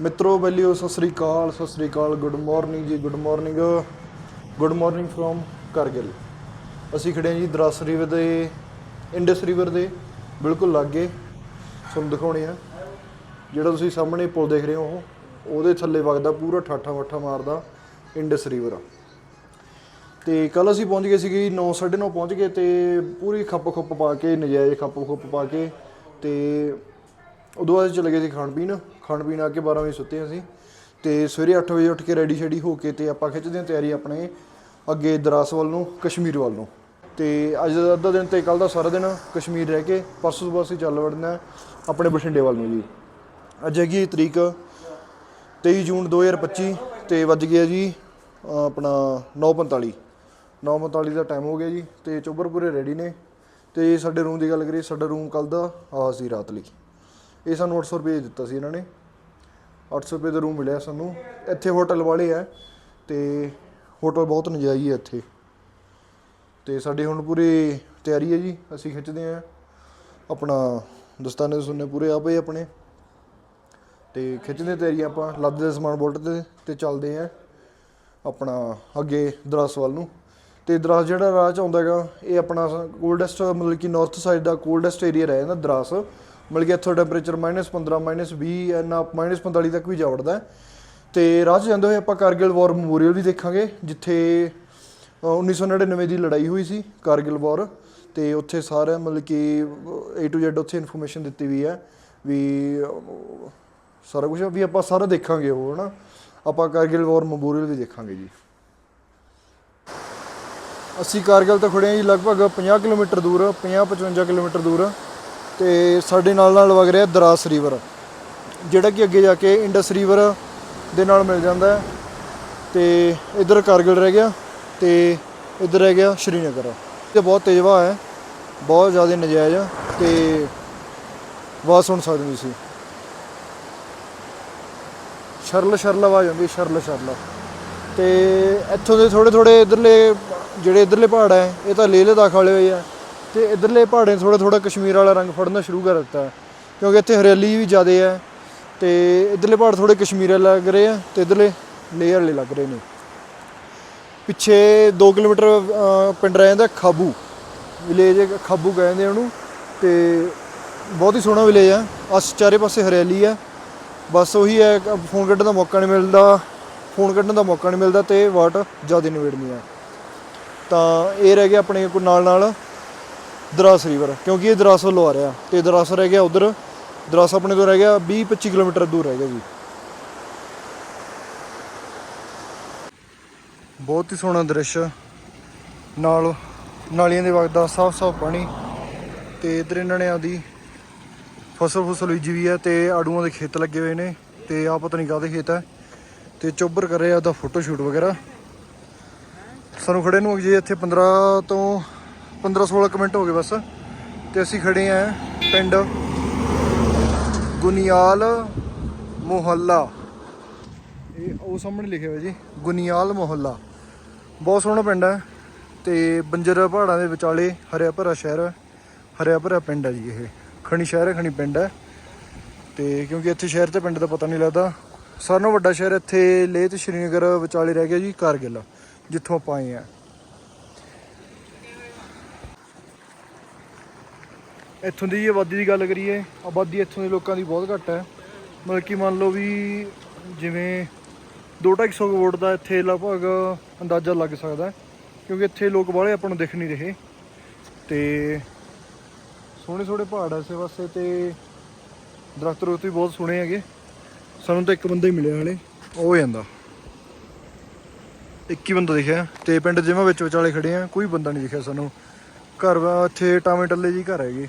ਮਿੱਤਰੋ ਬੈਲੀਓ, ਸਤਿ ਸ੍ਰੀ ਅਕਾਲ, ਸਤਿ ਸ੍ਰੀ ਅਕਾਲ good morning ਜੀ good morning good morning from Kargil ਅਸੀਂ ਖੜੇ ਹਾਂ ਜੀ ਦਰਾਸ ਰਿਵਰ ਦੇ ਇੰਡਸ ਰਿਵਰ ਦੇ, ਬਿਲਕੁਲ ਲਾਗੇ, ਤੁਹਾਨੂੰ ਦਿਖਾਉਣੇ ਆ। ਜਿਹੜਾ ਤੁਸੀਂ ਸਾਹਮਣੇ ਪੁਲ ਦੇਖ ਰਹੇ ਹੋ, ਉਹਦੇ ਥੱਲੇ ਵਗਦਾ ਪੂਰਾ ਠਾਠਾ ਮੱਠਾ ਮਾਰਦਾ ਇੰਡਸ ਰਿਵਰ ਤੇ ਕੱਲ ਅਸੀਂ ਪਹੁੰਚ ਗਏ ਸੀਗੇ 9:30 ਪਹੁੰਚ ਗਏ ਤੇ ਪੂਰੀ ਖੱਪ ਖੁੱਪ ਪਾ ਕੇ, ਨਜਾਇਜ਼ ਖੱਪ ਖੁੱਪ ਪਾ ਕੇ ਤੇ ਉਦੋਂ ਬਾਅਦ ਚਲੇ ਗਏ ਸੀ ਖਾਣ ਪੀਣ। ਖਾਣ ਪੀਣ ਆ ਕੇ 12 ਵਜੇ ਸੁੱਤੇ ਅਸੀਂ ਤੇ ਸਵੇਰੇ 8 ਵਜੇ ਉੱਠ ਕੇ ਰੈਡੀ ਸ਼ੈਡੀ ਹੋ ਕੇ ਤੇ ਆਪਾਂ ਖਿੱਚਦੇ ਹਾਂ ਤਿਆਰੀ ਆਪਣੇ ਅੱਗੇ ਦਰਾਸ ਵੱਲ ਨੂੰ, ਕਸ਼ਮੀਰ ਵੱਲ ਨੂੰ। ਤੇ ਅੱਜ ਦਾ ਅੱਧਾ ਦਿਨ ਤੇ ਕੱਲ ਦਾ ਸਾਰਾ ਦਿਨ ਕਸ਼ਮੀਰ ਰਹਿ ਕੇ ਪਰਸੋਂ ਸੁਬਾਹ ਅਸੀਂ ਚੱਲ ਵੜਨਾ ਹੈ ਆਪਣੇ ਬਠਿੰਡੇ ਵੱਲ ਨੂੰ ਜੀ। ਅੱਜ ਹੈਗੀ ਤਰੀਕ 23 ਜੂਨ 2025 ਤੇ ਵੱਜ ਗਿਆ ਜੀ, ਅਹ, ਆਪਣਾ 9:45 9:45 ਦਾ ਟਾਈਮ ਹੋ ਗਿਆ ਜੀ ਤੇ ਚੋਬਰ ਪੂਰੇ ਰੈਡੀ ਨੇ। ਤੇ ਸਾਡੇ ਰੂਮ ਦੀ ਗੱਲ ਕਰੀਏ, ਸਾਡਾ ਰੂਮ ਕੱਲ ਦਾ ਆ ਸੀ ਰਾਤ ਲਈ। ਇਹ ਸਾਨੂੰ 800 ਰੁਪਏ ਦਿੱਤਾ ਸੀ ਇਹਨਾਂ ਨੇ। 800 ਰੁਪਏ ਦਾ ਰੂਮ ਮਿਲਿਆ ਸਾਨੂੰ। ਇੱਥੇ ਹੋਟਲ ਵਾਲੇ ਆ ਤੇ ਹੋਟਲ ਬਹੁਤ ਨਜਾਇਜ਼ ਹੈ ਇੱਥੇ। ਤੇ ਸਾਡੀ ਹੁਣ ਪੂਰੀ ਤਿਆਰੀ ਹੈ ਜੀ, ਅਸੀਂ ਖਿੱਚਦੇ ਆ। ਆਪਣਾ ਦਸਤਾਨੇ ਸੁਣਨੇ ਪੂਰੇ ਆ ਪਏ ਆਪਣੇ। ਤੇ ਖਿੱਚਦੇ ਤਿਆਰੀ ਆਪਾਂ, ਲੱਦ ਦੇ ਸਮਾਨ ਬੋਲਟ ਤੇ ਤੇ ਚੱਲਦੇ ਆ ਆਪਣਾ ਅੱਗੇ ਦਰਾਸ ਵੱਲ ਨੂੰ। ਤੇ ਦਰਾਸ ਜਿਹੜਾ ਰਾਹ ਚ ਆਉਂਦਾ ਹੈਗਾ, ਇਹ ਆਪਣਾ ਕੋਲਡੈਸਟ ਮਤਲਬ ਕਿ ਨਾਰਥ ਸਾਈਡ ਦਾ ਕੋਲਡੈਸਟ ਏਰੀਆ ਰਹਿ ਜਾਂਦਾ ਦਰਾਸ ਮਤਲਬ ਕਿ ਇੱਥੋਂ ਟੈਂਪਰੇਚਰ -15 -20 ਐਨਾ -45 ਤੱਕ ਵੀ ਜਾ ਵੜਦਾ ਹੈ। ਤੇ ਰਾਹ 'ਚ ਜਾਂਦੇ ਹੋਏ ਆਪਾਂ ਕਾਰਗਿਲ ਵਾਰ ਮੈਮੋਰੀਅਲ ਵੀ ਦੇਖਾਂਗੇ ਜਿੱਥੇ ਅ, 1999 ਦੀ ਲੜਾਈ ਹੋਈ ਸੀ ਕਾਰਗਿਲ ਵਾਰ। ਤੇ ਉੱਥੇ ਸਾਰਾ ਮਤਲਬ ਕਿ A to Z ਉੱਥੇ ਇਨਫੋਰਮੇਸ਼ਨ ਦਿੱਤੀ ਵੀ ਹੈ ਵੀ ਸਾਰਾ ਕੁਝ ਵੀ ਆਪਾਂ ਸਾਰਾ ਦੇਖਾਂਗੇ ਉਹ ਹਨਾ? ਆਪਾਂ ਕਾਰਗਿਲ ਵਾਰ ਮੈਮੋਰੀਅਲ ਵੀ ਦੇਖਾਂਗੇ ਜੀ। ਅਸੀਂ ਕਾਰਗਿਲ ਤੋਂ ਖੜੇ ਹਾਂ ਜੀ ਲਗਭਗ 50 ਕਿਲੋਮੀਟਰ ਦੂਰ 50-55 ਕਿਲੋਮੀਟਰ ਦੂਰ। ਤੇ ਸਾਡੇ ਨਾਲ ਨਾਲ ਵਗ ਰਿਹਾ ਦਰਾਸ ਰਿਵਰ, ਜਿਹੜਾ ਕਿ ਅੱਗੇ ਜਾ ਕੇ ਇੰਡਸ ਰਿਵਰ ਦੇ ਨਾਲ ਮਿਲ ਜਾਂਦਾ ਹੈ। ਤੇ ਇਧਰ ਕਾਰਗਿਲ ਰਹਿ ਗਿਆ ਤੇ ਇਧਰ ਰਹਿ ਗਿਆ ਸ਼੍ਰੀਨਗਰ। ਤੇ ਬਹੁਤ ਤੇਜ਼ ਹਵਾ ਹੈ, ਬਹੁਤ ਜ਼ਿਆਦਾ ਨਜਾਇਜ਼ ਆ ਤੇ ਆਵਾਜ਼ ਸੁਣ ਸਕਦੇ ਹੋ ਤੁਸੀਂ। ਸ਼ਰਲ ਸ਼ਰਲ ਆਵਾਜ਼ ਆਉਂਦੀ, ਸ਼ਰਲ ਸ਼ਰਲ। ਤੇ ਇੱਥੋਂ ਦੇ ਥੋੜੇ ਥੋੜੇ ਇਧਰਲੇ, ਜਿਹੜੇ ਇਧਰਲੇ ਪਹਾੜ ਹੈ, ਇਹ ਤਾਂ ਲੇਹ ਲਦਾਖ ਵਾਲੇ ਹੋਏ ਆ। ਤੇ ਇਧਰਲੇ ਪਹਾੜੇ ਥੋੜਾ ਥੋੜਾ ਕਸ਼ਮੀਰ ਵਾਲਾ ਰੰਗ ਫੜਨਾ ਸ਼ੁਰੂ ਕਰ ਦਿੱਤਾ। ਹੈ ਕਿਉਂਕਿ ਇੱਥੇ ਹਰਿਆਲੀ ਵੀ ਜ਼ਿਆਦਾ ਹੈ ਤੇ ਇਧਰਲੇ ਪਹਾੜ ਥੋੜੇ ਕਸ਼ਮੀਰ ਵਾਲੇ ਲੱਗ ਰਹੇ ਆ ਤੇ ਇਧਰਲੇ ਲੇਅਰ ਵਾਲੇ ਲੱਗ ਰਹੇ ਨੇ। ਪਿੱਛੇ 2 ਕਿਲੋਮੀਟਰ ਪਿੰਡ ਰਹਿ ਜਾਂਦਾ ਖਾਬੂ। ਵਿਲੇਜ ਖਾਬੂ ਕਹਿੰਦੇ ਉਹਨੂੰ ਤੇ ਬਹੁਤ ਹੀ ਸੋਹਣਾ ਵਿਲੇਜ ਆ। ਅਸ ਚਾਰੇ ਪਾਸੇ ਹਰਿਆਲੀ ਆ। ਬਸ ਉਹੀ ਹੈ, ਫੋਨ ਕੱਢਣ ਦਾ ਮੌਕਾ ਨਹੀਂ ਮਿਲਦਾ, ਫੋਨ ਕੱਢਣ ਦਾ ਮੌਕਾ ਨਹੀਂ ਮਿਲਦਾ ਤੇ ਵਾਟ ਜ਼ਿਆਦਾ ਨਿਬੜਨੀ ਆ। ਤਾਂ ਇਹ ਰਹਿ ਗਿਆ ਆਪਣੇ ਕੋਲ ਨਾਲ ਨਾਲ। ਦਰਾਸ ਰਿਵਰ ਕਿਉਂਕਿ ਇਹ ਦਰਾਸ ਵੱਲੋਂ ਆ ਰਿਹਾ। ਤੇ ਦਰਾਸ ਰਹਿ ਗਿਆ ਉਧਰ, ਦਰਾਸ ਆਪਣੇ ਤੋਂ ਰਹਿ ਗਿਆ 20 25 ਕਿਲੋਮੀਟਰ ਦੂਰ ਰਹਿ ਗਿਆ ਜੀ। ਬਹੁਤ ਹੀ ਸੋਹਣਾ ਦ੍ਰਿਸ਼ ਨਾਲ ਨਾਲੀਆਂ ਦੇ ਵਗਦਾ ਸਾਫ਼ ਸਾਫ਼ ਪਾਣੀ। ਤੇ ਇਧਰ ਇਹਨਾਂ ਨੇ ਆਦੀ ਫਸਲ ਫਸਲ ਬੀਜੀ ਵੀ ਹੈ ਤੇ ਆੜੂਆਂ ਦੇ ਖੇਤ ਲੱਗੇ ਹੋਏ ਨੇ। ਤੇ ਆ ਪਤਾ ਨਹੀਂ ਕਾਹਦੇ ਖੇਤ ਹੈ ਤੇ ਚੋਬਰ ਕਰ ਰਿਹਾ ਉਹਦਾ ਫੋਟੋ ਸ਼ੂਟ ਵਗੈਰਾ। ਸਾਨੂੰ ਖੜੇ ਨੂੰ ਜੇ ਇੱਥੇ 15 ਤੋਂ 15 16 ਕੁ ਮਿੰਟ ਹੋ ਗਏ ਬਸ। ਤੇ ਅਸੀਂ ਖੜੇ ਆਂ ਪਿੰਡ ਗੁਨੀਆਲ ਮੁਹੱਲਾ। ਇਹ ਉਹ ਸਾਹਮਣੇ ਲਿਖਿਆ ਹੋਇਆ ਜੀ, ਗੁਨੀਆਲ ਮੁਹੱਲਾ। ਬਹੁਤ ਸੋਹਣਾ ਪਿੰਡ ਹੈ ਤੇ ਬੰਜਰ ਪਹਾੜਾਂ ਦੇ ਵਿਚਾਲੇ ਹਰਿਆ ਭਰਾ ਸ਼ਹਿਰ ਹੈ ਹਰਿਆ ਭਰਾ ਪਿੰਡ ਹੈ ਜੀ ਇਹ। ਖਣੀ ਸ਼ਹਿਰ ਹੈ, ਖਣੀ ਪਿੰਡ ਹੈ। ਤੇ ਕਿਉਂਕਿ ਇੱਥੇ ਸ਼ਹਿਰ ਤੇ ਪਿੰਡ ਦਾ ਪਤਾ ਨਹੀਂ ਲੱਗਦਾ। ਸਾਰਿਆਂ ਨਾਲੋਂ ਵੱਡਾ ਸ਼ਹਿਰ ਇੱਥੇ ਲੇਹ ਤੇ ਸ਼੍ਰੀਨਗਰ ਵਿਚਾਲੇ ਰਹਿ ਗਿਆ ਜੀ ਕਾਰਗਿਲ ਜਿੱਥੋਂ ਆਪਾਂ ਆਏ ਆ। ਇੱਥੋਂ ਦੀ ਆਬਾਦੀ ਦੀ ਗੱਲ ਕਰੀਏ, ਆਬਾਦੀ ਇੱਥੋਂ ਦੇ ਲੋਕਾਂ ਦੀ ਬਹੁਤ ਘੱਟ ਹੈ। ਮਤਲਬ ਕਿ ਮੰਨ ਲਓ ਵੀ ਜਿਵੇਂ 2-250 ਵੋਟ ਦਾ ਇੱਥੇ ਲਗਭਗ ਅੰਦਾਜ਼ਾ ਲੱਗ ਸਕਦਾ ਕਿਉਂਕਿ ਇੱਥੇ ਲੋਕ ਬਾਹਲੇ ਆਪਾਂ ਨੂੰ ਦਿਖ ਨਹੀਂ ਰਹੇ। ਤੇ ਸੋਹਣੇ ਸੋਹਣੇ ਪਹਾੜ ਐ ਵਾਸਤੇ ਪਾਸੇ ਤੇ ਦਰਖਤ ਰੁੱਤ ਵੀ ਬਹੁਤ ਸੋਹਣੇ ਹੈਗੇ। ਸਾਨੂੰ ਤਾਂ ਇੱਕ ਬੰਦਾ ਹੀ ਮਿਲਿਆ ਹਲੇ, ਉਹ ਜਾਂਦਾ। ਇੱਕ ਹੀ ਬੰਦਾ ਦਿਖਿਆ, ਤੇ ਪਿੰਡ ਜਿਵੇਂ ਵਿੱਚ ਵਿਚਾਲੇ ਖੜੇ ਆ, ਕੋਈ ਬੰਦਾ ਨਹੀਂ ਦਿਖਿਆ ਸਾਨੂੰ। ਘਰ ਇੱਥੇ ਟਾਵੇਂ ਟੱਲੇ ਜੀ ਘਰ ਹੈਗੇ।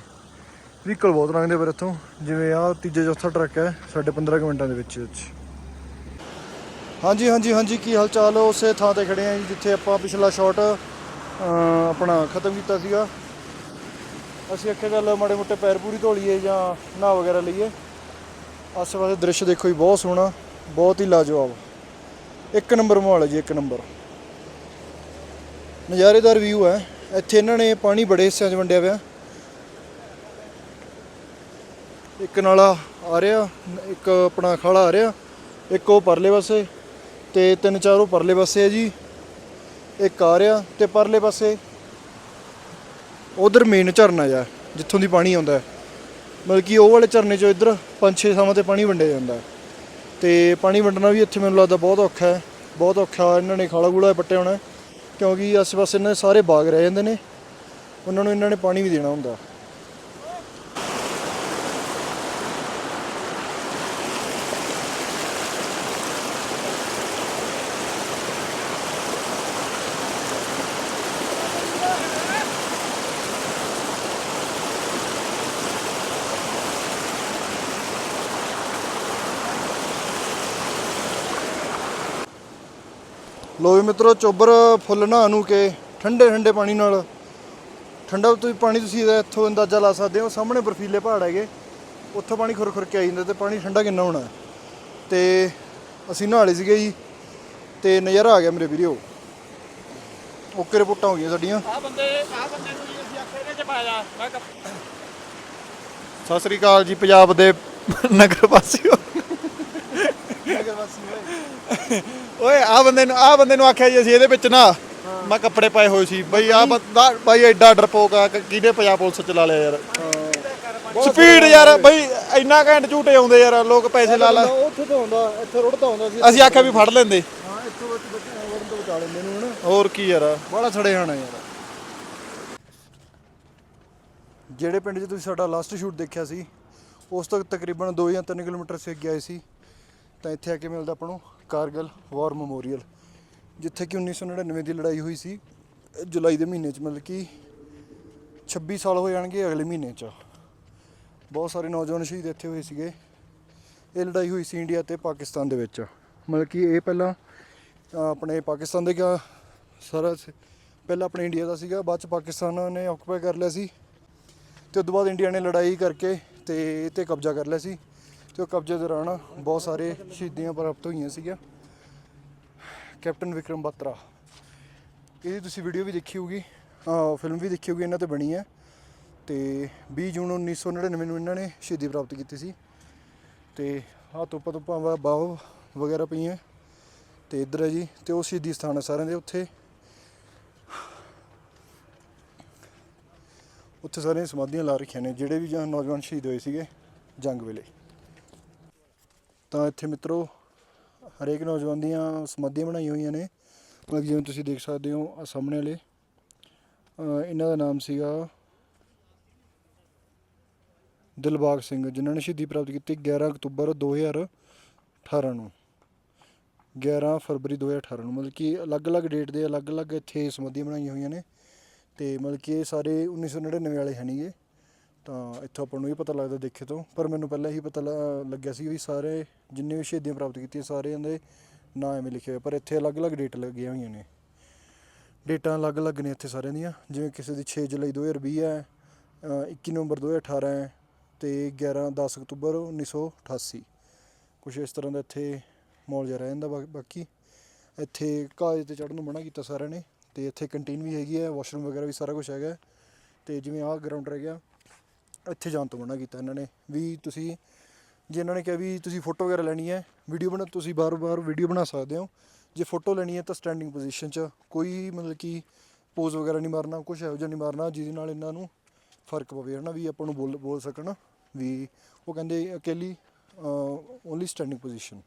ਵਹੀਕਲ ਬਹੁਤ ਲੰਘਦੇ ਪਰ ਇੱਥੋਂ। ਜਿਵੇਂ ਆ ਤੀਜਾ ਚੌਥਾ ਟਰੱਕ ਹੈ ਸਾਡੇ 15 ਮਿੰਟਾਂ ਦੇ ਵਿੱਚ ਵਿੱਚ। ਹਾਂਜੀ ਹਾਂਜੀ ਹਾਂਜੀ, ਕੀ ਹਾਲ ਚਾਲ ਉਸੇ ਥਾਂ ਤੇ ਖੜੇ ਆ ਜੀ, ਜਿੱਥੇ ਆਪਾਂ ਪਿਛਲਾ ਸ਼ਾਟ ਆਪਣਾ ਖਤਮ ਕੀਤਾ ਸੀਗਾ। ਅਸੀਂ ਅੱਖੇ ਚੱਲ ਮਾੜੇ ਮੋਟੇ ਪੈਰ ਪੂਰੀ ਧੋ ਲਈਏ ਜਾਂ ਨਹਾ ਵਗੈਰਾ ਲਈਏ। ਆਸੇ ਪਾਸੇ ਦ੍ਰਿਸ਼ ਦੇਖੋ ਜੀ, ਬਹੁਤ ਸੋਹਣਾ, ਬਹੁਤ ਹੀ ਲਾਜਵਾਬ। ਇੱਕ ਨੰਬਰ ਮਾਹੌਲ ਹੈ ਜੀ, ਇੱਕ ਨੰਬਰ। ਨਜ਼ਾਰੇਦਾਰ ਵਿਊ ਹੈ। ਇੱਥੇ ਇਹਨਾਂ ਨੇ ਪਾਣੀ ਬੜੇ ਹਿੱਸਿਆਂ 'ਚ ਵੰਡਿਆ ਪਿਆ। ਇੱਕ ਨਾਲਾ ਆ ਰਿਹਾ, ਇੱਕ ਆਪਣਾ ਖਾਲਾ ਆ ਰਿਹਾ, ਇੱਕ ਉਹ ਪਰਲੇ ਪਾਸੇ ਤੇ ਤਿੰਨ ਚਾਰ ਉਹ ਪਰਲੇ ਪਾਸੇ ਹੈ ਜੀ। ਇੱਕ ਆ ਰਿਹਾ ਤੇ ਪਰਲੇ ਪਾਸੇ। ਉਧਰ ਮੇਨ ਝਰਨਾ ਜਾ ਜਿੱਥੋਂ ਦੀ ਪਾਣੀ ਆਉਂਦਾ। ਮਤਲਬ ਕਿ ਉਹ ਵਾਲੇ ਝਰਨੇ ਚੋਂ ਇੱਧਰ ਪੰਜ ਛੇ ਥਾਵਾਂ ਤੇ ਪਾਣੀ ਵੰਡਿਆ ਜਾਂਦਾ। ਹੈ। ਤੇ ਪਾਣੀ ਵੰਡਣਾ ਵੀ ਇੱਥੇ ਮੈਨੂੰ ਲੱਗਦਾ ਬਹੁਤ ਔਖਾ ਹੈ, ਬਹੁਤ ਔਖਾ ਇਹਨਾਂ ਨੇ ਖਾਲਾ ਗੂਲਾ ਪੱਟਿਆ ਹੋਣਾ ਕਿਉਂਕਿ ਆਸ-ਪਾਸੇ ਇਹਨਾਂ ਦੇ ਸਾਰੇ ਬਾਗ ਰਹਿ ਜਾਂਦੇ ਨੇ। ਉਹਨਾਂ ਨੂੰ ਇਹਨਾਂ ਨੇ ਪਾਣੀ ਵੀ ਦੇਣਾ ਹੁੰਦਾ। ਲੋ ਵੀ ਮਿੱਤਰੋ ਚੋਬਰ ਫੁੱਲ ਨਹਾ ਨੂੰ ਕੇ ਠੰਡੇ ਠੰਡੇ ਪਾਣੀ ਨਾਲ। ਠੰਡਾ ਤੁਸੀਂ ਪਾਣੀ ਤੁਸੀਂ ਇੱਥੋਂ ਅੰਦਾਜ਼ਾ ਲਾ ਸਕਦੇ ਹੋ ਸਾਹਮਣੇ ਬਰਫੀਲੇ ਪਹਾੜ ਹੈਗੇ। ਉੱਥੋਂ ਪਾਣੀ ਖੁਰ ਖੁਰ ਕੇ ਆਈ ਜਾਂਦਾ ਤੇ ਪਾਣੀ ਠੰਡਾ ਕਿੰਨਾ ਹੋਣਾ। ਤੇ ਅਸੀਂ ਨਹਾਲੇ ਸੀਗੇ ਜੀ ਤੇ ਨਜ਼ਾਰਾ ਆ ਗਿਆ ਮੇਰੇ ਵੀਡੀਓ ਓਕੇ ਰਿਪੋਰਟਾਂ ਹੋ ਗਈਆਂ ਸਾਡੀਆਂ। ਆ ਬੰਦੇ ਆ ਬੰਦੇ ਨੂੰ ਜੀ ਅਸੀਂ ਆਖਿਆ ਇਹਦੇ ਚ ਪਾਇਆ। ਮੈਂ ਸਤਿ ਸ੍ਰੀ ਅਕਾਲ ਜੀ ਪੰਜਾਬ ਦੇ ਨਗਰ ਵਾਸੀਓ। ਨਗਰ ਵਾਸੀ ਓਏ ਆ ਬੰਦੇ ਨੂੰ ਆ ਬੰਦੇ ਨੂੰ ਆਖਿਆ ਜੀ ਅਸੀਂ ਇਹਦੇ ਵਿੱਚ ਨਾ ਮੈਂ ਕੱਪੜੇ ਪਾਏ ਹੋਏ ਸੀ। ਬਈ ਆ ਬੰਦਾ ਬਾਈ ਐਡਾ ਡਰਪੋਕ ਆ ਕਿ ਕਿਹਨੇ ਪੰਜਾਬ ਪੁਲਿਸ ਚਲਾ ਲਿਆ ਯਾਰ? ਸਪੀਡ ਯਾਰ ਬਈ ਇੰਨਾ ਘੈਂਟ ਝੂਟੇ ਆਉਂਦੇ ਯਾਰ ਲੋਕ ਪੈਸੇ ਲਾ ਲਾ। ਉੱਥੇ ਤੋਂ ਆਉਂਦਾ ਇੱਥੇ ਰੋਡ ਤੋਂ ਆਉਂਦਾ ਸੀ। ਅਸੀਂ ਆਖਿਆ ਵੀ ਫੜ ਲੈਂਦੇ। ਹਾਂ ਇੱਥੋਂ ਵੜਨ ਤੋਂ ਬਚਾ ਲੈਂਦੇ ਨੂੰ ਹਨਾ ਹੋਰ ਕੀ ਯਾਰ। ਬੜਾ ਛੜੇ ਹਾਣਾ ਯਾਰ। ਜਿਹੜੇ ਪਿੰਡ 'ਚ ਤੁਸੀਂ ਸਾਡਾ ਲਾਸਟ ਸ਼ੂਟ ਦੇਖਿਆ ਸੀ ਉਸ ਤੋਂ ਤਕਰੀਬਨ 2 ਜਾਂ 3 ਕਿਲੋਮੀਟਰ ਸੇ ਗਏ ਸੀ। ਤਾਂ ਇੱਥੇ ਆ ਕੇ ਮਿਲਦਾ ਆਪਾਂ ਨੂੰ ਕਾਰਗਲ ਵਾਰ ਮੈਮੋਰੀਅਲ, ਜਿੱਥੇ ਕਿ 1999 ਦੀ ਲੜਾਈ ਹੋਈ ਸੀ, ਜੁਲਾਈ ਦੇ ਮਹੀਨੇ 'ਚ, ਮਤਲਬ ਕਿ 26 ਸਾਲ ਹੋ ਜਾਣਗੇ ਅਗਲੇ ਮਹੀਨੇ 'ਚ। ਬਹੁਤ ਸਾਰੇ ਨੌਜਵਾਨ ਸ਼ਹੀਦ ਇੱਥੇ ਹੋਏ ਸੀਗੇ। ਇਹ ਲੜਾਈ ਹੋਈ ਸੀ ਇੰਡੀਆ ਤੇ ਪਾਕਿਸਤਾਨ ਦੇ ਵਿੱਚ। ਮਤਲਬ ਕਿ ਇਹ ਪਹਿਲਾਂ ਆਪਣੇ ਪਾਕਿਸਤਾਨ ਦੇ ਗਿਆ ਸਾਰਾ ਪਹਿਲਾਂ ਆਪਣੇ ਇੰਡੀਆ ਦਾ ਸੀਗਾ, ਬਾਅਦ ਚ ਪਾਕਿਸਤਾਨ ਨੇ ਆਕੂਪਾਈ ਕਰ ਲਿਆ ਸੀ। ਤੇ ਉਸ ਤੋਂ ਬਾਅਦ ਇੰਡੀਆ ਨੇ ਲੜਾਈ ਕਰਕੇ ਤੇ ਇਹ ਤੇ ਕਬਜ਼ਾ ਕਰ ਲਿਆ ਸੀ। ਤੇ ਉਹ ਕਬਜ਼ੇ ਦੌਰਾਨ ਬਹੁਤ ਸਾਰੇ ਸ਼ਹੀਦੀਆਂ ਪ੍ਰਾਪਤ ਹੋਈਆਂ ਸੀਗੀਆਂ। ਕੈਪਟਨ ਵਿਕਰਮ ਬਾਤਰਾ। ਇਹਦੀ ਤੁਸੀਂ ਵੀਡੀਓ ਵੀ ਦੇਖੀ ਹੋਊਗੀ। ਫਿਲਮ ਵੀ ਦੇਖੀ ਹੋਊਗੀ, ਇਹਨਾਂ ਤੇ ਬਣੀ ਹੈ। ਤੇ 20 ਜੂਨ 1999 ਨੂੰ ਇਹਨਾਂ ਨੇ ਸ਼ਹੀਦੀ ਪ੍ਰਾਪਤ ਕੀਤੀ ਸੀ। ਤੇ ਆਹ ਤੋਪਾ ਤੋਪਾਂ ਵਾ ਬਾਹ ਵਗੈਰਾ ਪਈਆਂ। ਤੇ ਇੱਧਰ ਹੈ ਜੀ, ਤੇ ਉਹ ਸ਼ਹੀਦੀ ਸਥਾਨ ਹੈ ਸਾਰਿਆਂ ਦੇ ਉੱਥੇ। ਉੱਥੇ ਸਾਰੀਆਂ ਸਮਾਧੀਆਂ ਲਾ ਰੱਖੀਆਂ ਨੇ, ਜਿਹੜੇ ਵੀ ਜਾਂ ਨੌਜਵਾਨ ਸ਼ਹੀਦ ਹੋਏ ਸੀਗੇ ਜੰਗ ਵੇਲੇ। ਤਾਂ ਇੱਥੇ ਮਿੱਤਰੋ, ਹਰੇਕ ਨੌਜਵਾਨ ਦੀਆਂ ਸਮਾਧੀਆਂ ਬਣਾਈਆਂ ਹੋਈਆਂ ਨੇ। ਮਤਲਬ ਜਿਵੇਂ ਤੁਸੀਂ ਦੇਖ ਸਕਦੇ ਹੋ, ਆਹ ਸਾਹਮਣੇ ਵਾਲੇ ਇਹਨਾਂ ਦਾ ਨਾਮ ਸੀਗਾ ਦਿਲਬਾਗ ਸਿੰਘ, ਜਿਨ੍ਹਾਂ ਨੇ ਸ਼ਹੀਦੀ ਪ੍ਰਾਪਤ ਕੀਤੀ 11 ਅਕਤੂਬਰ 2018 ਨੂੰ। 11 ਫਰਵਰੀ 2018 ਨੂੰ, ਮਤਲਬ ਕਿ ਅਲੱਗ-ਅਲੱਗ ਡੇਟ ਦੇ ਅਲੱਗ-ਅਲੱਗ ਇੱਥੇ ਸਮਾਧੀਆਂ ਬਣਾਈਆਂ ਹੋਈਆਂ ਨੇ। ਤੇ ਮਤਲਬ ਕਿ ਇਹ ਸਾਰੇ 1999 ਵਾਲੇ ਹੈ ਨਹੀਂਗੇ ਤਾਂ ਇੱਥੋਂ ਆਪਾਂ ਨੂੰ ਇਹ ਪਤਾ ਲੱਗਦਾ ਦੇਖੇ ਤੋਂ। ਪਰ ਮੈਨੂੰ ਪਹਿਲਾਂ ਹੀ ਪਤਾ ਲ- ਲੱਗਿਆ ਸੀ ਵੀ ਸਾਰੇ ਜਿੰਨੇ ਵੀ ਸ਼ਹੀਦੀਆਂ ਪ੍ਰਾਪਤ ਕੀਤੀਆਂ ਸਾਰਿਆਂ ਦੇ ਨਾਂ ਐਵੇਂ ਲਿਖੇ ਹੋਏ ਪਰ ਇੱਥੇ ਅਲੱਗ-ਅਲੱਗ ਡੇਟ ਲੱਗੀਆਂ ਹੋਈਆਂ ਨੇ। ਡੇਟਾਂ ਅਲੱਗ-ਅਲੱਗ ਨੇ ਇੱਥੇ ਸਾਰਿਆਂ ਦੀਆਂ। ਜਿਵੇਂ ਕਿਸੇ ਦੀ 6 ਜੁਲਾਈ 2020 ਹੈ ਅ, 21 ਨਵੰਬਰ 2018 ਹੈ ਤੇ 11 10 ਅਕਤੂਬਰ 1988 ਕੁਝ ਇਸ ਤਰ੍ਹਾਂ ਦਾ ਇੱਥੇ ਮੌਲ ਰਹਿ ਜਾਂਦਾ ਬਾ- ਬਾਕੀ ਇੱਥੇ ਕਾਜ ਤੇ ਚੜ੍ਹਨ ਨੂੰ ਮਨਾ ਕੀਤਾ ਸਾਰਿਆਂ ਨੇ ਤੇ ਇੱਥੇ ਕੰਟੀਨ ਵੀ ਹੈਗੀ ਹੈ ਵਾਸ਼ਰੂਮ ਵਗੈਰਾ ਵੀ ਸਾਰਾ ਕੁਝ ਹੈਗਾ ਹੈ। ਤੇ ਜਿਵੇਂ ਆਹ ਗਰਾਊਂਡ ਰਹਿ ਗਿਆ ਇੱਥੇ ਜਾਣ ਤੋਂ ਮਨਾ ਕੀਤਾ ਇਹਨਾਂ ਨੇ ਵੀ ਤੁਸੀਂ, ਜੇ ਇਹਨਾਂ ਨੇ ਕਿਹਾ ਵੀ ਤੁਸੀਂ ਫੋਟੋ ਵਗੈਰਾ ਲੈਣੀ ਹੈ ਵੀਡੀਓ ਬਣਾ, ਤੁਸੀਂ ਬਾਰ-ਬਾਰ ਵੀਡੀਓ ਬਣਾ ਸਕਦੇ ਹੋ। ਜੇ ਫੋਟੋ ਲੈਣੀ ਹੈ ਤਾਂ ਸਟੈਂਡਿੰਗ ਪੋਜੀਸ਼ਨ 'ਚ ਕੋਈ ਮਤਲਬ ਕਿ ਪੋਜ਼ ਵਗੈਰਾ ਨਹੀਂ ਮਾਰਨਾ ਕੁਝ ਇਹੋ ਜਿਹਾ ਨਹੀਂ ਮਾਰਨਾ ਜਿਹਦੇ ਨਾਲ ਇਹਨਾਂ ਨੂੰ ਫ਼ਰਕ ਪਵੇ ਹਨਾ ਵੀ ਆਪਾਂ ਨੂੰ ਬੋਲ ਬੋਲ ਸਕਣ ਵੀ ਉਹ ਕਹਿੰਦੇ ਅਕੇਲੀ ਓਨਲੀ ਸਟੈਂਡਿੰਗ ਪੋਜੀਸ਼ਨ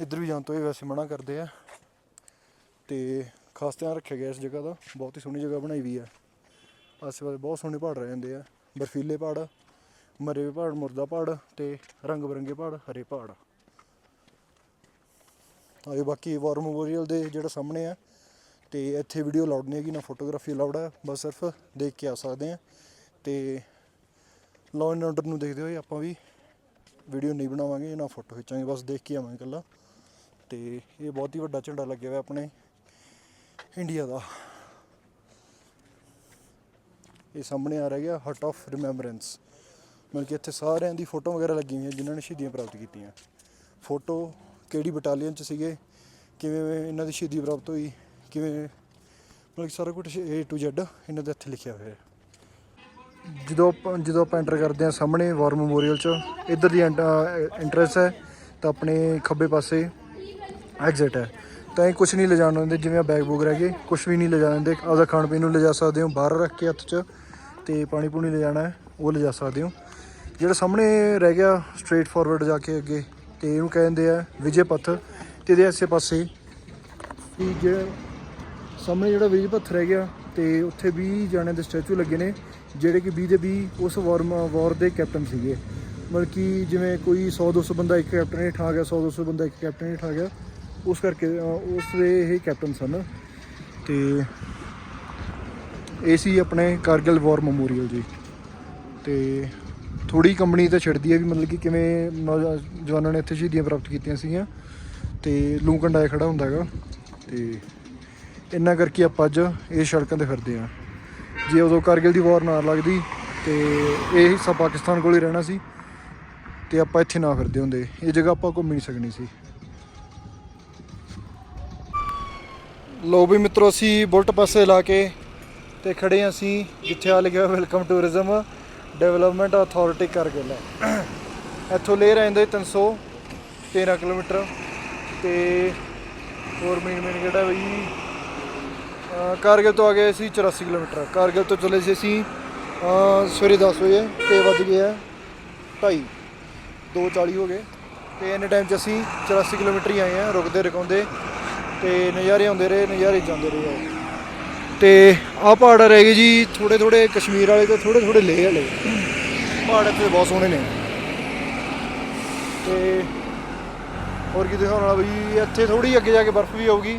ਇੱਧਰ ਵੀ ਜਾਣ ਤੋਂ ਇਹ ਵੈਸੇ ਮਨਾ ਕਰਦੇ ਆ। ਤੇ ਖਾਸ ਧਿਆਨ ਰੱਖਿਆ ਗਿਆ ਇਸ ਜਗ੍ਹਾ ਦਾ, ਬਹੁਤ ਹੀ ਸੋਹਣੀ ਜਗ੍ਹਾ ਬਣਾਈ ਵੀ ਹੈ ਆਸੇ ਪਾਸੇ ਬਹੁਤ ਸੋਹਣੇ ਪਹਾੜ ਰਹਿ ਜਾਂਦੇ ਆ। ਬਰਫੀਲੇ ਪਹਾੜ, ਮਰੇ ਹੋਏ ਪਹਾੜ, ਮੁਰਦਾ ਪਹਾੜ ਤੇ ਰੰਗ ਬਰੰਗੇ ਪਹਾੜ, ਹਰੇ ਪਹਾੜ। ਆਏ ਬਾਕੀ ਵਾਰ ਮੈਮੋਰੀਅਲ ਦੇ ਜਿਹੜਾ ਸਾਹਮਣੇ ਆ, ਤੇ ਇੱਥੇ ਵੀਡੀਓ ਅਲਾਉਡ ਨਹੀਂ ਹੈਗੀ ਨਾ ਫੋਟੋਗ੍ਰਾਫੀ ਅਲਾਉਡ ਹੈ ਬਸ ਸਿਰਫ ਦੇਖ ਕੇ ਆ ਸਕਦੇ ਆ। ਤੇ ਲਾਅ ਐਂਡ ਆਰਡਰ ਨੂੰ ਦੇਖਦੇ ਹੋਏ ਆਪਾਂ ਵੀ ਵੀਡੀਓ ਨਹੀਂ ਬਣਾਵਾਂਗੇ, ਨਾ ਫੋਟੋ ਖਿੱਚਾਂਗੇ, ਬਸ ਦੇਖ ਕੇ ਆਵਾਂਗੇ ਇਕੱਲਾ। ਤੇ ਇਹ ਬਹੁਤ ਹੀ ਵੱਡਾ ਝੰਡਾ ਲੱਗਿਆ ਹੋਇਆ ਆਪਣੇ ਇੰਡੀਆ ਦਾ। ਇਹ ਸਾਹਮਣੇ ਆ ਰਿਹਾ ਗਿਆ ਹਟ ਆਫ ਰਿਮੈਂਬਰੈਂਸ ਮਤਲਬ ਕਿ ਇੱਥੇ ਸਾਰਿਆਂ ਦੀ ਫੋਟੋ ਵਗੈਰਾ ਲੱਗੀ ਹੋਈਆਂ ਜਿਨ੍ਹਾਂ ਨੇ ਸ਼ਹੀਦੀਆਂ ਪ੍ਰਾਪਤ ਕੀਤੀਆਂ। ਫੋਟੋ ਕਿਹੜੀ ਬਟਾਲੀਅਨ ਚ ਸੀਗੇ, ਕਿਵੇਂ ਇਹਨਾਂ ਦੀ ਸ਼ਹੀਦੀ ਪ੍ਰਾਪਤ ਹੋਈ, ਕਿਵੇਂ ਮਤਲਬ ਕਿ ਸਾਰਾ ਕੁਝ A to Z ਇਹਨਾਂ ਦੇ ਇੱਥੇ ਲਿਖਿਆ ਹੋਇਆ ਹੈ। ਜਦੋਂ ਆਪਾਂ ਜਦੋਂ ਆਪਾਂ ਐਂਟਰ ਕਰਦੇ ਹਾਂ ਸਾਹਮਣੇ ਵਾਰ ਮੈਮੋਰੀਅਲ ਚ, ਇੱਧਰ ਦੀ ਐਂਟਰੈਂਸ ਹੈ, ਤਾਂ ਆਪਣੇ ਖੱਬੇ ਪਾਸੇ ਐਗਜ਼ਿਟ ਹੈ। ਤਾਂ ਇਹ ਕੁਝ ਨਹੀਂ ਲਿਜਾਣ ਦਿੰਦੇ, ਜਿਵੇਂ ਆ ਬੈਗ ਬੂਗ ਰਹਿ ਗਏ ਕੁਝ ਵੀ ਨਹੀਂ ਲਿਜਾਣ ਦਿੰਦੇ। ਆਪਦਾ ਖਾਣ ਪੀਣ ਨੂੰ ਲਿਜਾ ਸਕਦੇ ਹੋ, ਬਾਹਰ ਰੱਖ ਕੇ ਹੱਥ 'ਚ। ਤੇ ਪਾਣੀ ਪੂਣੀ ਲਿਜਾਣਾ ਹੈ ਉਹ ਲਿਜਾ ਸਕਦੇ ਹੋ। ਜਿਹੜਾ ਸਾਹਮਣੇ ਰਹਿ ਗਿਆ ਸਟ੍ਰੇਟ ਫਾਰਵਰਡ ਜਾ ਕੇ ਅੱਗੇ ਤੇ ਇਹਨੂੰ ਕਹਿੰਦੇ ਆ ਵਿਜੇ ਪੱਥ ਤੇ ਇਹਦੇ ਆਸੇ ਪਾਸੇ ਵੀ ਜਿਹੜਾ ਸਾਹਮਣੇ ਜਿਹੜਾ ਵਿਜੇ ਪੱਥ ਰਹਿ ਗਿਆ ਤੇ ਉੱਥੇ 20 ਜਾਣੇ ਦੇ ਸਟੈਚੂ ਲੱਗੇ ਨੇ ਜਿਹੜੇ ਕਿ 20 ਦੇ 20 ਉਸ ਵਾਰ ਵਾਰ ਦੇ ਕੈਪਟਨ ਸੀਗੇ। ਮਤਲਬ ਕਿ ਜਿਵੇਂ ਕੋਈ 100 200 ਬੰਦਾ ਇੱਕ ਕੈਪਟਨ ਹੇਠ ਆ ਗਿਆ 100 200 ਬੰਦਾ ਇੱਕ ਕੈਪਟਨ ਹੇਠ ਆ ਗਿਆ ਉਸ ਕਰਕੇ ਅਹ, ਉਸ ਦੇ ਇਹ ਕੈਪਟਨ ਸਨ। ਤੇ ਇਹ ਸੀ ਆਪਣੇ ਕਾਰਗਿਲ ਵਾਰ ਮੈਮੋਰੀਅਲ ਜੀ। ਤੇ ਥੋੜੀ ਕੰਪਨੀ ਤਾਂ ਛੱਡਦੀ ਹੈ ਵੀ ਮਤਲਬ ਕਿ ਕਿਵੇਂ ਜਵਾਨਾਂ ਨੇ ਇੱਥੇ ਸ਼ਹੀਦੀਆਂ ਪ੍ਰਾਪਤ ਕੀਤੀਆਂ ਸੀਗੀਆਂ। ਤੇ ਲੂ ਕੰਡਾਏ ਖੜਾ ਹੁੰਦਾ ਹੈਗਾ। ਤੇ ਇੰਨਾ ਕਰਕੇ ਆਪਾਂ ਅੱਜ ਇਹ ਸੜਕਾਂ ਤੇ ਫਿਰਦੇ ਆ ਜੇ ਉਦੋਂ ਕਾਰਗਿਲ ਦੀ ਵਾਰ ਨਾ ਲੱਗਦੀ ਤੇ ਇਹ ਹਿੱਸਾ ਪਾਕਿਸਤਾਨ ਕੋਲ ਹੀ ਰਹਿਣਾ ਸੀ। ਤੇ ਆਪਾਂ ਇੱਥੇ ਨਾ ਫਿਰਦੇ ਹੁੰਦੇ। ਇਹ ਜਗ੍ਹਾ ਆਪਾਂ ਘੁੰਮ ਨਹੀਂ ਸਕਣੀ ਸੀ। ਲੋ ਵੀ ਮਿੱਤਰੋ, ਅਸੀਂ ਬੁਲਟ ਪਾਸੇ ਲਾ ਕੇ ਤੇ ਖੜੇ ਅਸੀਂ, ਜਿੱਥੇ ਆ ਲਿਖਿਆ welcome tourism development authority Kargil ਹੈ। ਇੱਥੋਂ ਲੈ ਰਹਿੰਦੇ 313 ਕਿਲੋਮੀਟਰ ਤੇ ਹੋਰ ਮੇਨ ਮੇਨ ਕਿਹੜਾ ਬਈ? ਕਾਰਗਿਲ ਤੋਂ ਆ ਗਏ ਸੀ 84 ਕਿਲੋਮੀਟਰ। ਕਾਰਗਿਲ ਤੋਂ ਚਲੇ ਸੀ ਅਸੀਂ ਸਵੇਰੇ 10 ਵਜੇ ਤੇ ਵੱਜ ਗਏ ਆ 2:30 2:40 ਹੋ ਗਏ। ਤੇ ਇੰਨੇ ਟਾਈਮ 'ਚ ਅਸੀਂ 84 ਕਿਲੋਮੀਟਰ ਹੀ ਆਏ ਆ ਰੁਕਦੇ ਰਕਾਉਂਦੇ ਤੇ ਨਜ਼ਾਰੇ ਆਉਂਦੇ ਰਹੇ, ਨਜ਼ਾਰੇ ਜਾਂਦੇ ਰਹੇ ਆ। ਤੇ ਆਹ ਪਹਾੜ ਰਹਿ ਗਏ ਜੀ ਥੋੜੇ ਥੋੜੇ ਕਸ਼ਮੀਰ ਵਾਲੇ ਤੋਂ ਥੋੜੇ ਥੋੜੇ ਲੇਹ ਵਾਲੇ। ਪਹਾੜ ਇੱਥੇ ਬਹੁਤ ਸੋਹਣੇ ਨੇ। ਤੇ ਹੋਰ ਕੀ ਦਿਖਾਉਣ ਵਾਲਾ ਬਈ, ਇੱਥੇ ਥੋੜੀ ਅੱਗੇ ਜਾ ਕੇ ਬਰਫ਼ ਵੀ ਆਊਗੀ,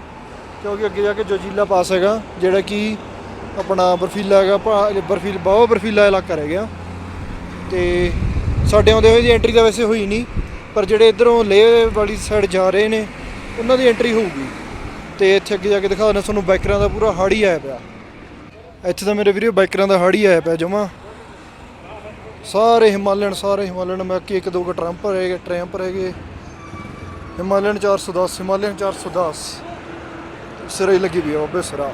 ਕਿਉਂਕਿ ਅੱਗੇ ਜਾ ਕੇ ਜੋਜੀਲਾ ਪਾਸ ਹੈਗਾ, ਜਿਹੜਾ ਕਿ ਆਪਣਾ ਬਰਫੀਲਾ ਹੈਗਾ ਬਰਫੀਲ ਬਹੁਤ ਬਰਫੀਲਾ ਇਲਾਕਾ ਰਹਿ ਗਿਆ। ਤੇ ਸਾਡੇ ਆਉਂਦੇ ਹੋਏ ਦੀ ਐਂਟਰੀ ਤਾਂ ਵੈਸੇ ਹੋਈ ਨਹੀਂ, ਪਰ ਜਿਹੜੇ ਇਧਰੋਂ ਲੇਹ ਵਾਲੀ ਸਾਈਡ ਜਾ ਰਹੇ ਨੇ, ਉਹਨਾਂ ਦੀ ਐਂਟਰੀ ਹੋਊਗੀ। ਤੇ ਇੱਥੇ ਅੱਗੇ ਜਾ ਕੇ ਦਿਖਾ ਦਿੰਦਾ, ਤੁਹਾਨੂੰ ਬਾਈਕਰਾਂ ਦਾ ਪੂਰਾ ਹਾੜੀ ਆਇਆ ਪਿਆ। ਇੱਥੇ ਤਾਂ ਮੇਰੇ ਵੀਰੋ ਬਾਈਕਰਾਂ ਦਾ ਹਾੜੀ ਆਇਆ ਪਿਆ ਜਮਾ। ਸਾਰੇ ਹਿਮਾਲਯਨ ਸਾਰੇ ਹਿਮਾਲਯਨ, ਮੈਂ ਕਿ ਇੱਕ ਦੋ ਕੁ ਟਰੰਪ ਹੈਗੇ ਗਏ, ਟਰੈਂਪ ਰਹਿ ਗਏ। ਹਿਮਾਲਯਨ 410 ਹਿਮਾਲਯਨ 410 ਸਿਰੇ ਲੱਗੀ ਵੀ ਬਾਬੇ, ਸਿਰਾ।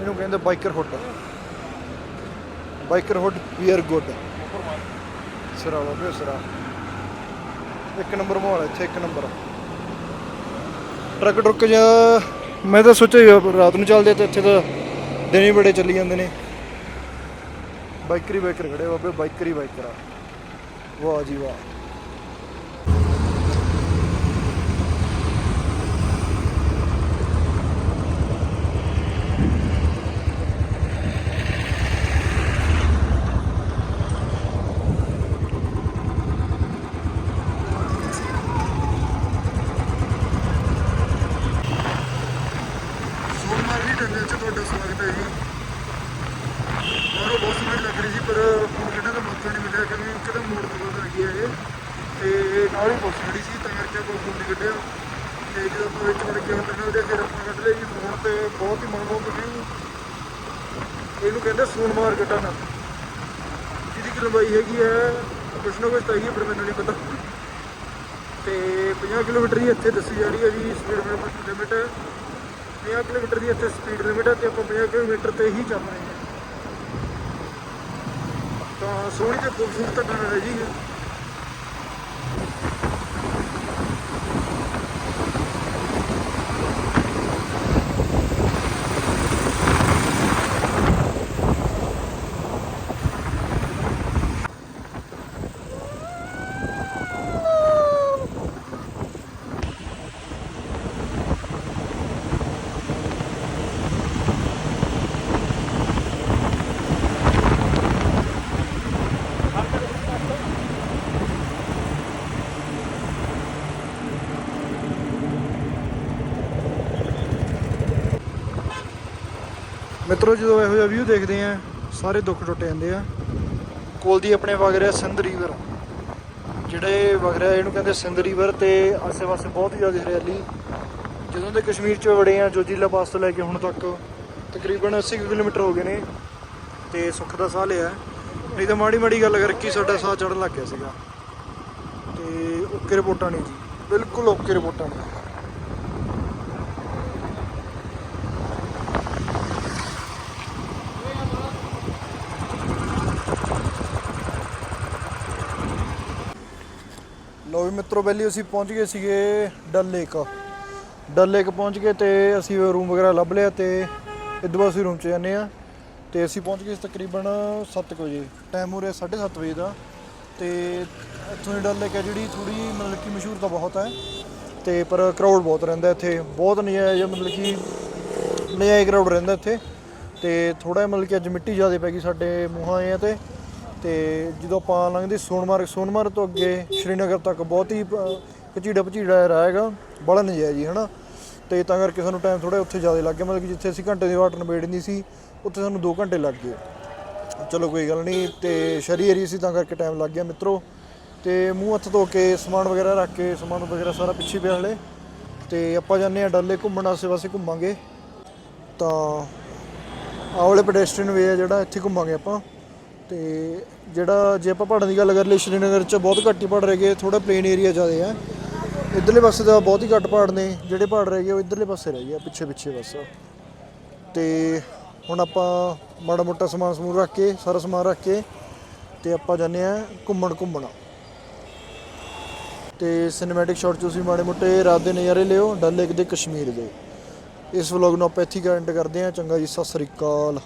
ਇਹਨੂੰ ਕਹਿੰਦੇ biker hood. Biker hood we're good. ਸਿਰਾ ਬਾਬੇ, ਸਿਰਾ। ਇੱਕ ਨੰਬਰ ਮਾਹੌਲ ਇੱਥੇ, ਇੱਕ ਨੰਬਰ। ਟਰੱਕ ਟਰੁੱਕ ਜਾਂ ਮੈਂ ਤਾਂ ਸੋਚਿਆ ਸੀ ਰਾਤ ਨੂੰ ਚੱਲਦੇ ਤੇ ਇੱਥੇ ਤਾਂ ਦਿਨ ਹੀ ਬੜੇ ਚੱਲੀ ਜਾਂਦੇ ਨੇ। ਬਾਈਕਰ ਹੀ ਬਾਈਕਰ ਖੜੇ ਬਾਬੇ, ਬਾਈਕਰ ਹੀ ਬਾਈਕਰ ਆ। ਵਾਹ ਜੀ ਵਾਹ। ਸੋਨਮਾਰਗੀ ਟਨਲ 'ਚ ਤੁਹਾਡਾ ਸਵਾਗਤ ਹੈ ਜੀ। ਬਾਹਰੋਂ ਬਹੁਤ ਸੋਹਣੀ ਲੱਗ ਰਹੀ ਸੀ ਪਰ ਫੋਨ ਕੱਢਣ ਦਾ ਮੌਕਾ ਨਹੀਂ ਮਿਲਿਆ ਕਿਉਂਕਿ ਇੱਕਦਮ ਮੋੜ ਤੋਂ ਬਾਅਦ ਆ ਗਈ ਇਹ। ਤੇ ਨਾਲ ਹੀ ਪੁਲਿਸ ਖੜੀ ਸੀ ਤਾਂ ਕਰਕੇ ਆਪਾਂ ਫੋਨ ਨਹੀਂ ਕੱਢਿਆ। ਤੇ ਜਦੋਂ ਆਪਾਂ ਵਿੱਚ ਵੜ ਕੇ ਟਨਲ ਦੇ ਫਿਰ ਆਪਾਂ ਕੱਢ ਲਿਆ ਫੋਨ ਤੇ। ਬਹੁਤ ਹੀ ਮਨਮੋਹਕ ਵਿਊ ਇਹਨੂੰ ਕਹਿੰਦੇ ਸੋਨਮਾਰਗ ਟਨਲ ਜਿਹਦੀ ਲੰਬਾਈ ਹੈਗੀ ਹੈ ਕੁਛ ਨਾ ਕੁਛ ਤਾਂ ਹੀ ਹੈ, ਪਰ ਮੈਨੂੰ ਨਹੀਂ ਪਤਾ। ਤੇ 50 ਕਿਲੋਮੀਟਰ ਹੀ ਇੱਥੇ ਦੱਸੀ ਜਾ ਰਹੀ ਹੈ ਜੀ ਸਪੀਡ ਲਿਮਿਟ 50 ਕਿਲੋਮੀਟਰ ਦੀ ਇੱਥੇ ਸਪੀਡ ਲਿਮਿਟ ਹੈ ਤੇ ਆਪਾਂ 50 ਕਿਲੋਮੀਟਰ ਤੇ ਹੀ ਚੱਲ ਰਹੇ ਹਾਂ। ਤਾਂ ਸੋਹਣੀ ਤੇ ਖੂਬਸੂਰਤ ਟਨਲ ਹੈ ਜੀ ਮਿੱਤਰੋ ਜਦੋਂ ਇਹੋ ਜਿਹਾ ਵਿਊ ਦੇਖਦੇ ਆ, ਸਾਰੇ ਦੁੱਖ ਟੁੱਟ ਜਾਂਦੇ ਆ। ਕੋਲ ਦੀ ਆਪਣੇ ਵਗ ਰਿਹਾ ਸਿੰਧ ਰਿਵਰ। ਜਿਹੜੇ ਵਗ ਰਿਹਾ, ਇਹਨੂੰ ਕਹਿੰਦੇ ਸਿੰਧ ਰਿਵਰ ਤੇ ਆਸੇ-ਪਾਸੇ ਬਹੁਤ ਹੀ ਜ਼ਿਆਦਾ ਹਰਿਆਲੀ। ਜਦੋਂ ਦੇ ਕਸ਼ਮੀਰ ਚ ਵੜੇ ਆ ਜੋਜੀਲਾ ਪਾਸ ਤੋਂ ਲੈ ਕੇ ਹੁਣ ਤੱਕ, ਤਕਰੀਬਨ 80 ਕੁ ਕਿਲੋਮੀਟਰ ਹੋ ਗਏ ਨੇ, ਤੇ ਸੁੱਖ ਦਾ ਸਾਹ ਲਿਆ। ਨਹੀਂ ਤਾਂ ਮਾੜੀ ਮਾੜੀ ਗੱਲ ਕਰਕੇ ਸਾਡਾ ਸਾਹ ਚੜਨ ਲੱਗ ਗਿਆ ਸੀਗਾ। ਤੇ ਓਕੇ ਰਿਪੋਰਟਾਂ ਨਹੀਂ ਜੀ। ਬਿਲਕੁਲ ਓਕੇ ਰਿਪੋਰਟਾਂ ਨਹੀਂ ਮਿੱਤਰੋ, ਪਹਿਲੀ ਅਸੀਂ ਪਹੁੰਚ ਗਏ ਸੀਗੇ ਡਲ ਲੇਕ। ਡਲ ਲੇਕ ਪਹੁੰਚ ਗਏ ਤੇ ਅਸੀਂ ਰੂਮ ਵਗੈਰਾ ਲੱਭ ਲਿਆ ਤੇ ਇਦੋਂ ਅਸੀਂ ਰੂਮ 'ਚ ਜਾਂਦੇ ਆ ਤੇ ਅਸੀਂ ਪਹੁੰਚ ਗਏ ਸੀ ਤਕਰੀਬਨ 7 ਵਜੇ। ਟਾਈਮ ਹੋ ਰਿਹਾ 7:30 ਵਜੇ ਦਾ। ਤੇ ਇੱਥੋਂ ਦੀ ਡਲ ਲੇਕ ਹੈ ਜਿਹੜੀ ਥੋੜੀ ਮਤਲਬ ਕਿ ਮਸ਼ਹੂਰ ਤਾਂ ਬਹੁਤ ਹੈ। ਤੇ ਪਰ ਕਰਾਊਡ ਬਹੁਤ ਰਹਿੰਦਾ ਇੱਥੇ। ਬਹੁਤ ਨਜਾਇਜ਼ ਮਤਲਬ ਕਿ ਨਜਾਇਜ਼ ਕਰਾਊਡ ਰਹਿੰਦਾ ਇੱਥੇ। ਤੇ ਥੋੜਾ ਮਤਲਬ ਕਿ ਅੱਜ ਮਿੱਟੀ ਜ਼ਿਆਦਾ ਪੈ ਗਈ ਸਾਡੇ ਮੂੰਹਾਂ ਆਏ ਆ ਤੇ। ਤੇ ਜਦੋਂ ਆਪਾਂ ਲੰਘਦੇ ਸੋਨਮਾਰਗ ਸੋਨਮਾਰਗ ਤੋਂ ਅੱਗੇ ਸ਼੍ਰੀਨਗਰ ਤੱਕ ਬਹੁਤ ਹੀ ਪਚੀੜਾ ਪਚੀੜਾ ਰਾਹ ਹੈਗਾ, ਬੜਾ ਨਜਾਇਜ਼ ਜੀ ਹਨਾ? ਤੇ ਤਾਂ ਕਰਕੇ ਸਾਨੂੰ ਟਾਈਮ ਥੋੜਾ ਉੱਥੇ ਜ਼ਿਆਦਾ ਲੱਗ ਗਿਆ, ਮਤਲਬ ਕਿ ਜਿੱਥੇ ਅਸੀਂ ਘੰਟੇ ਦੀ ਵਾਟ ਨਿਬੇੜਨੀ ਸੀ, ਉੱਥੇ ਸਾਨੂੰ 2 ਘੰਟੇ ਲੱਗ ਗਏ। ਚਲੋ ਕੋਈ ਗੱਲ ਨਹੀਂ, ਤੇ ਸ਼ਰੀ ਏਰੀ ਸੀ ਤਾਂ ਕਰਕੇ ਟਾਈਮ ਲੱਗ ਗਿਆ ਮਿੱਤਰੋ। ਤੇ ਮੂੰਹ ਹੱਥ ਧੋ ਕੇ ਸਮਾਨ ਵਗੈਰਾ ਰੱਖ ਕੇ, ਸਮਾਨ ਵਗੈਰਾ ਸਾਰਾ ਪਿੱਛੇ ਪਿਆ ਹਲੇ। ਤੇ ਆਪਾਂ ਜਾਂਦੇ ਆ ਡੱਲੇ ਘੁੰਮਣ ਆਸੇ ਪਾਸੇ ਘੁੰਮਾਂਗੇ। ਤਾਂ ਆਹ ਵਾਲੇ ਪੈਡੈਸਟਰੀਅਨ ਵੇ ਆ ਜਿਹੜਾ, ਇੱਥੇ ਘੁੰਮਾਂਗੇ ਆਪਾਂ। ਤੇ ਜਿਹੜਾ ਜੇ ਆਪਾਂ ਪਹਾੜਾਂ ਦੀ ਗੱਲ ਕਰ ਲਈ ਸ਼੍ਰੀਨਗਰ 'ਚ ਬਹੁਤ ਘੱਟ ਹੀ ਪਹਾੜ ਰਹਿ ਗਏ ਥੋੜਾ ਪਲੇਨ ਏਰੀਆ ਜ਼ਿਆਦਾ ਹੈ। ਇਧਰਲੇ ਪਾਸੇ ਦਾ ਬਹੁਤ ਹੀ ਘੱਟ ਪਹਾੜ ਨੇ, ਜਿਹੜੇ ਪਹਾੜ ਰਹਿ ਗਏ ਉਹ ਇਧਰਲੇ ਪਾਸੇ ਰਹਿ ਗਏ ਪਿੱਛੇ ਪਿੱਛੇ ਬਸ। ਤੇ ਹੁਣ ਆਪਾਂ ਮਾੜਾ ਮੋਟਾ ਸਮਾਨ ਸਮੂਨ ਰੱਖ ਕੇ, ਸਾਰਾ ਸਮਾਨ ਰੱਖ ਕੇ ਤੇ ਆਪਾਂ ਜਾਂਦੇ ਆ ਘੁੰਮਣ ਘੁੰਮਣ। ਤੇ ਸਿਨੇਮੈਟਿਕ ਸ਼ਾਟ ਤੁਸੀਂ ਮਾੜੇ ਮੋਟੇ ਰਾਤ ਦੇ ਨਜ਼ਾਰੇ ਲਿਓ, ਡਲ ਲੇਕ ਦੇ ਕਸ਼ਮੀਰ ਦੇ। ਇਸ ਵਲੌਗ ਨੂੰ ਆਪਾਂ ਇੱਥੇ ਹੀ ਐਂਡ ਕਰਦੇ ਹਾਂ। ਚੰਗਾ ਜੀ, ਸਤਿ ਸ੍ਰੀ ਅਕਾਲ।